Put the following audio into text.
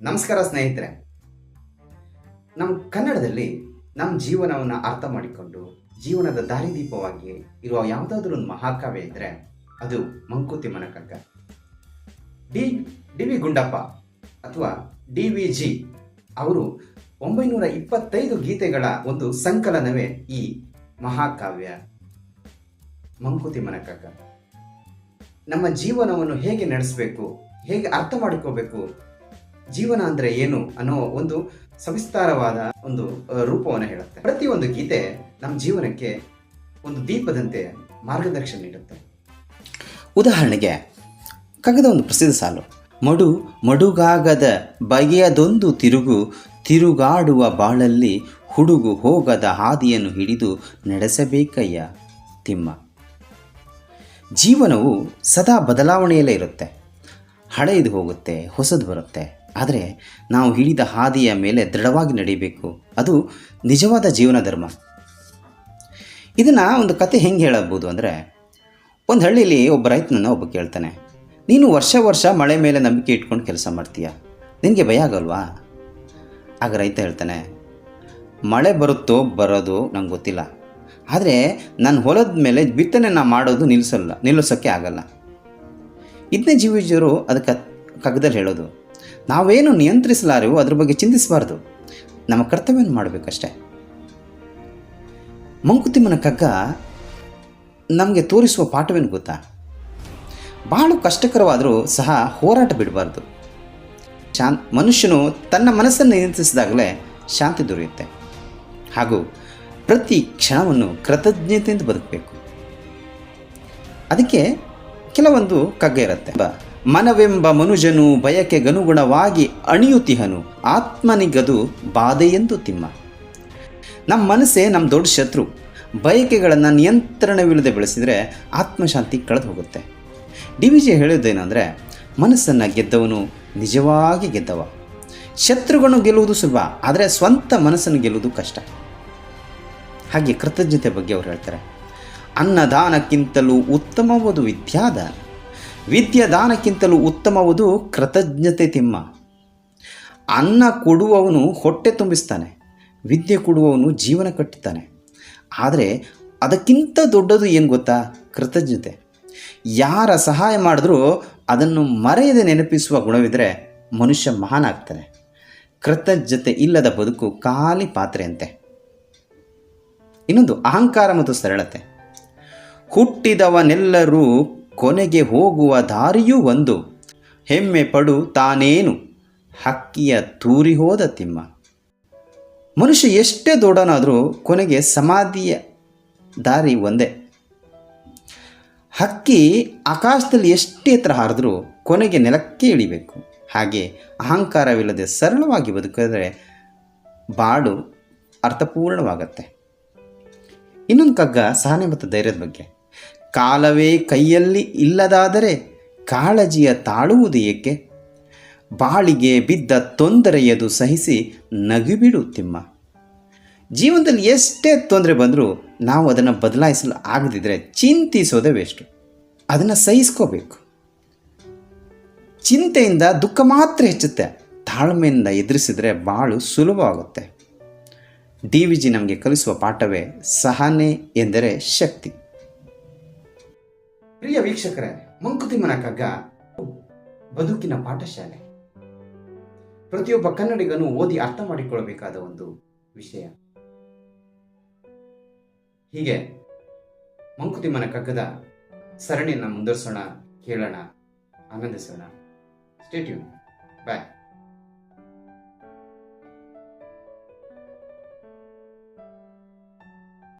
ನಮಸ್ಕಾರ ಸ್ನೇಹಿತರೆ. ನಮ್ಮ ಕನ್ನಡದಲ್ಲಿ ನಮ್ಮ ಜೀವನವನ್ನು ಅರ್ಥ ಮಾಡಿಕೊಂಡು ಜೀವನದ ದಾರಿದೀಪವಾಗಿ ಇರುವ ಯಾವುದಾದ್ರೂ ಒಂದು ಮಹಾಕಾವ್ಯ ಇದ್ದರೆ ಅದು ಮಂಕುತಿಮ್ಮನ Kagga D D V Gundappa ಅಥವಾ ಡಿ ವಿ ಜಿ ಅವರು ಒಂಬೈನೂರ ಇಪ್ಪತ್ತೈದು ಗೀತೆಗಳ ಒಂದು ಸಂಕಲನವೇ ಈ ಮಹಾಕಾವ್ಯ ಮಂಕುತಿಮ್ಮನ ಕಗ್ಗ ನಮ್ಮ ಜೀವನವನ್ನು ಹೇಗೆ ನಡೆಸಬೇಕು, ಹೇಗೆ ಅರ್ಥ ಮಾಡಿಕೋಬೇಕು ಜೀವನ ಅಂದ್ರೆ ಏನು ಅನ್ನೋ ಒಂದು ಸವಿಸ್ತಾರವಾದ ಒಂದು ರೂಪವನ್ನು ಹೇಳುತ್ತೆ. ಪ್ರತಿಯೊಂದು ಗೀತೆ ನಮ್ಮ ಜೀವನಕ್ಕೆ ಒಂದು ದೀಪದಂತೆ ಮಾರ್ಗದರ್ಶನ ನೀಡುತ್ತೆ. ಉದಾಹರಣೆಗೆ ಕಗದ ಒಂದು ಪ್ರಸಿದ್ಧ ಸಾಲು. ಮಡು, ಮಡುಗಾಗದ ಬಗೆಯದೊಂದು ತಿರುಗು, ತಿರುಗಾಡುವ ಬಾಳಲ್ಲಿ ಹುಡುಗು ಹೋಗದ ಹಾದಿಯನ್ನು ಹಿಡಿದು ನಡೆಸಬೇಕಯ್ಯ ತಿಮ್ಮ. ಜೀವನವು ಸದಾ ಬದಲಾವಣೆಯಲ್ಲೇ ಇರುತ್ತೆ. ಹಳೆಯದು ಹೋಗುತ್ತೆ, ಹೊಸದು ಬರುತ್ತೆ. ಆದರೆ ನಾವು ಹಿಡಿದ ಹಾದಿಯ ಮೇಲೆ ದೃಢವಾಗಿ ನಡೀಬೇಕು ಅದು ನಿಜವಾದ ಜೀವನ ಧರ್ಮ. ಇದನ್ನು ಒಂದು ಕತೆ ಹೆಂಗೆ ಹೇಳಬಹುದು ಅಂದರೆ, ಒಂದು ಹಳ್ಳಿಯಲ್ಲಿ ಒಬ್ಬ ರೈತನನ್ನು ಒಬ್ಬ ಕೇಳ್ತಾನೆ, ನೀನು ವರ್ಷ ವರ್ಷ ಮಳೆ ಮೇಲೆ ನಂಬಿಕೆ ಇಟ್ಕೊಂಡು ಕೆಲಸ ಮಾಡ್ತೀಯ? ನಿನಗೆ ಭಯ ಆಗಲ್ವಾ? ಆಗ ರೈತ ಹೇಳ್ತಾನೆ, ಮಳೆ ಬರುತ್ತೋ ಬರೋದು ನಂಗೆ ಗೊತ್ತಿಲ್ಲ. ಆದರೆ ನನ್ನ ಹೊಲದ ಮೇಲೆ ಬಿತ್ತನೆ ನಾ ಮಾಡೋದು ನಿಲ್ಲಿಸಲ್ಲ ನಿಲ್ಲಿಸೋಕ್ಕೆ ಆಗಲ್ಲ. ಇದನ್ನೇ ಜೀವಿಜರು ಅದಕ್ಕೆ ಕಗ್ಗದಲ್ಲಿ ಹೇಳೋದು ನಾವೇನು ನಿಯಂತ್ರಿಸಲಾರೆವು ಅದ್ರ ಬಗ್ಗೆ ಚಿಂತಿಸಬಾರ್ದು. ನಮ್ಮ ಕರ್ತವ್ಯವನ್ನು ಮಾಡಬೇಕಷ್ಟೆ. ಮಂಕುತಿಮ್ಮನ ಕಗ್ಗ ನಮಗೆ ತೋರಿಸುವ ಪಾಠವೇನು ಗೊತ್ತಾ? ಬಹಳ ಕಷ್ಟಕರವಾದರೂ ಸಹ ಹೋರಾಟ ಬಿಡಬಾರ್ದು. ಶಾಂತ್ ಮನುಷ್ಯನು ತನ್ನ ಮನಸ್ಸನ್ನು ನಿಯಂತ್ರಿಸಿದಾಗಲೇ ಶಾಂತಿ ದೊರೆಯುತ್ತೆ. ಹಾಗೂ ಪ್ರತಿ ಕ್ಷಣವನ್ನು ಕೃತಜ್ಞತೆಯಿಂದ ಬದುಕಬೇಕು. ಅದಕ್ಕೆ ಕೆಲವೊಂದು ಕಗ್ಗ ಇರುತ್ತೆ. ಬ- ಮನವೆಂಬ ಮನುಜನು ಬಯಕೆಗನುಗುಣವಾಗಿ ಅಣಿಯುತಿಹನು ಆತ್ಮನಿಗದು ಬಾಧೆಯೆಂದು ತಿಮ್ಮ. ನಮ್ಮ ಮನಸ್ಸೇ ನಮ್ಮ ದೊಡ್ಡ ಶತ್ರು. ಬಯಕೆಗಳನ್ನು ನಿಯಂತ್ರಣವಿಲ್ಲದೆ ಬೆಳೆಸಿದರೆ ಆತ್ಮಶಾಂತಿ ಕಳೆದು ಹೋಗುತ್ತೆ. ಡಿ ವಿ ಜಿ ಹೇಳೋದೇನೆಂದರೆ ಮನಸ್ಸನ್ನು ಗೆದ್ದವನು ನಿಜವಾಗಿ ಗೆದ್ದವ. ಶತ್ರುಗಳನ್ನು ಗೆಲ್ಲುವುದು ಸುಲಭ, ಆದರೆ ಸ್ವಂತ ಮನಸ್ಸನ್ನು ಗೆಲ್ಲುವುದು ಕಷ್ಟ. ಹಾಗೆ ಕೃತಜ್ಞತೆ ಬಗ್ಗೆ ಅವ್ರು ಹೇಳ್ತಾರೆ. ಅನ್ನದಾನಕ್ಕಿಂತಲೂ ಉತ್ತಮವಾದ ವಿದ್ಯಾದಾನ. ವಿದ್ಯಾದಾನಕ್ಕಿಂತಲೂ ಉತ್ತಮವುದು ಕೃತಜ್ಞತೆ ತಿಮ್ಮ. ಅನ್ನ ಕೊಡುವವನು ಹೊಟ್ಟೆ ತುಂಬಿಸ್ತಾನೆ, ವಿದ್ಯೆ ಕೊಡುವವನು ಜೀವನ ಕಟ್ಟುತ್ತಾನೆ. ಆದರೆ ಅದಕ್ಕಿಂತ ದೊಡ್ಡದು ಏನು ಗೊತ್ತಾ? ಕೃತಜ್ಞತೆ. ಯಾರ ಸಹಾಯ ಮಾಡಿದ್ರೂ ಅದನ್ನು ಮರೆಯದೆ ನೆನಪಿಸುವ ಗುಣವಿದ್ದರೆ ಮನುಷ್ಯ ಮಹಾನ್ ಆಗ್ತಾನೆ ಕೃತಜ್ಞತೆ ಇಲ್ಲದ ಬದುಕು ಖಾಲಿ ಪಾತ್ರೆಯಂತೆ. ಇನ್ನೊಂದು ಅಹಂಕಾರ ಮತ್ತು ಸರಳತೆ. ಹುಟ್ಟಿದವನೆಲ್ಲರೂ ಕೊನೆಗೆ ಹೋಗುವ ದಾರಿಯೂ ಒಂದು. ಹೆಮ್ಮೆ ಪಡು ತಾನೇನು? ಹಕ್ಕಿಯ ತೂರಿ ಹೋದ ತಿಮ್ಮ. ಮನುಷ್ಯ ಎಷ್ಟೇ ದೊಡ್ಡನಾದರೂ ಕೊನೆಗೆ ಸಮಾಧಿಯ ದಾರಿ ಒಂದೇ. ಹಕ್ಕಿ ಆಕಾಶದಲ್ಲಿ ಎಷ್ಟೇ ಎತ್ತರ ಹಾರಿದ್ರೂ ಕೊನೆಗೆ ನೆಲಕ್ಕೆ ಇಳಿಬೇಕು. ಹಾಗೆ ಅಹಂಕಾರವಿಲ್ಲದೆ ಸರಳವಾಗಿ ಬದುಕಿದ್ರೆ ಬಾಳು ಅರ್ಥಪೂರ್ಣವಾಗತ್ತೆ. ಇನ್ನೊಂದು ಕಗ್ಗ ಸಹನೆ ಮತ್ತು ಧೈರ್ಯದ ಬಗ್ಗೆ. ಕಾಲವೇ ಕೈಯಲ್ಲಿ ಇಲ್ಲದಾದರೆ ಕಾಳಜಿಯ ತಾಳುವುದು ಏಕೆ? ಬಾಳಿಗೆ ಬಿದ್ದ ತೊಂದರೆಯದು ಸಹಿಸಿ ನಗುಬಿಡು ತಿಮ್ಮ. ಜೀವನದಲ್ಲಿ ಎಷ್ಟೇ ತೊಂದರೆ ಬಂದರೂ ನಾವು ಅದನ್ನು ಬದಲಾಯಿಸಲು ಆಗದಿದ್ದರೆ ಚಿಂತಿಸೋದೇ ವೇಸ್ಟು. ಅದನ್ನು ಸಹಿಸ್ಕೋಬೇಕು. ಚಿಂತೆಯಿಂದ ದುಃಖ ಮಾತ್ರ ಹೆಚ್ಚುತ್ತೆ. ತಾಳ್ಮೆಯಿಂದ ಎದುರಿಸಿದರೆ ಬಾಳು ಸುಲಭವಾಗುತ್ತೆ. ಡಿ ವಿ ಜಿ ನಮಗೆ ಕಲಿಸುವ ಪಾಠವೇ ಸಹನೆ ಎಂದರೆ ಶಕ್ತಿ. ಪ್ರಿಯ ವೀಕ್ಷಕರೇ ಮಂಕುತಿಮ್ಮನ ಕಗ್ಗ ಬದುಕಿನ ಪಾಠಶಾಲೆ. ಪ್ರತಿಯೊಬ್ಬ ಕನ್ನಡಿಗನು ಓದಿ ಅರ್ಥ ಮಾಡಿಕೊಳ್ಳಬೇಕಾದ ಒಂದು ವಿಷಯ. ಹೀಗೆ ಮಂಕುತಿಮ್ಮನ ಕಗ್ಗದ ಸರಣಿಯನ್ನು ಮುಂದುವರಿಸೋಣ, ಕೇಳೋಣ, ಆನಂದಿಸೋಣ. ಸ್ಟೇಟ್ಯೂನ್ ಬಾಯ್